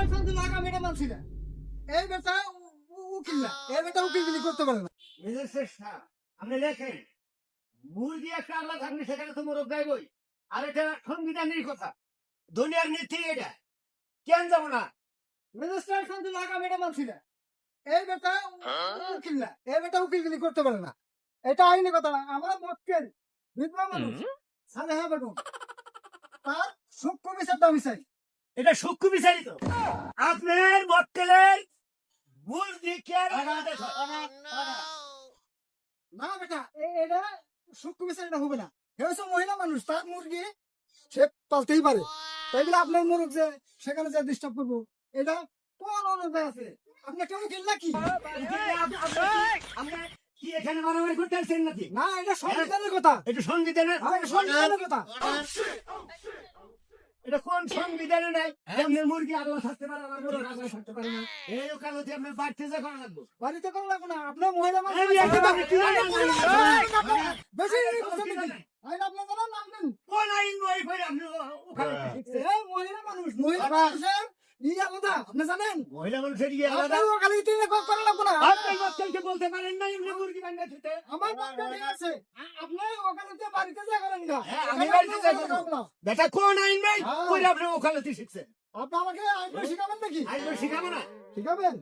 Registrar লাগাম এটা মানছি না। এই বেটা উ- উ- উকিল না। এই বেটা উকিলগিরি করতে পারে না। রেজিস্ট্রেশন সাহেব, আপনি লেখেন মুরগি একটা আল্লাহ থাকলে সেখানে তো মোরগ দেয়বই আর এটা সংবিধানের কথা। দুনিয়ার নীতি এটা। কেন যাব না? রেজিস্ট্রার কিন্তু লাগাম এটা মানছি না। এই বেটা উ- উকিল না। এই বেটা উকিলগিরি করতে পারে না। এটা আইনি কথা না। আমার মক্কেল বিধবা মানুষ সালেহা বেগম তার সূক্ষ্ম বিচার দামি চাই। এটা সূক্ষ্ম বিচারিত। আপনার মক্কেলের মূল দিকে না। বেটা এটা সূক্ষ্ম বিচার এটা হবে না। সে হচ্ছে মহিলা মানুষ তার মুরগি সে পালতেই পারে। তাই বলে আপনার মুরগ যে সেখানে যে ডিস্টার্ব করব এটা কোন অনুযায়ী আছে? আপনি কেউ উকিল নাকি? আমরা কি এখানে মারামারি করতে আসছেন নাকি? না এটা সংবিধানের কথা। এটা সংবিধানের হ্যাঁ, এটা সংবিধানের কথা। এটা কোন সংবিধানে নাই? আপনার মুরগি আল্লাহ থাকতে পারে আমার মুরগ আল্লাহ থাকতে পারে না। এই কালতে আপনার বাড়তে যা করা লাগবে। বাড়িতে কোনো লাগবে না আপনার মহিলা মানুষ? বেশি কথা নাকি? আইন আপনার জানান নাম কোন আইন নয় ভাই আপনি ওখানে শিখছেন? এই মহিলা মানুষ মহিলা মানুষের আলাদা আপনি জানেন? মহিলা মানুষের ইয়ে আলাদা? ইতিহাস করা লাগবে না। আপনার বলতে পারেন না এমনি মুরগি বান্ধা দিতে আমার ঠিক আছে। আ- আপনি ওখানে যে বাড়িতে যা করেন না। হ্যাঁ, আমি বাড়িতে যাই না। বেটা কোন আইন ভাই হ্যাঁ। কই আপনি ওখানে শিখছেন। আপনি আমাকে আইন শিখাবেন নাকি? আইন শিখাবেন না। শিখাবেন?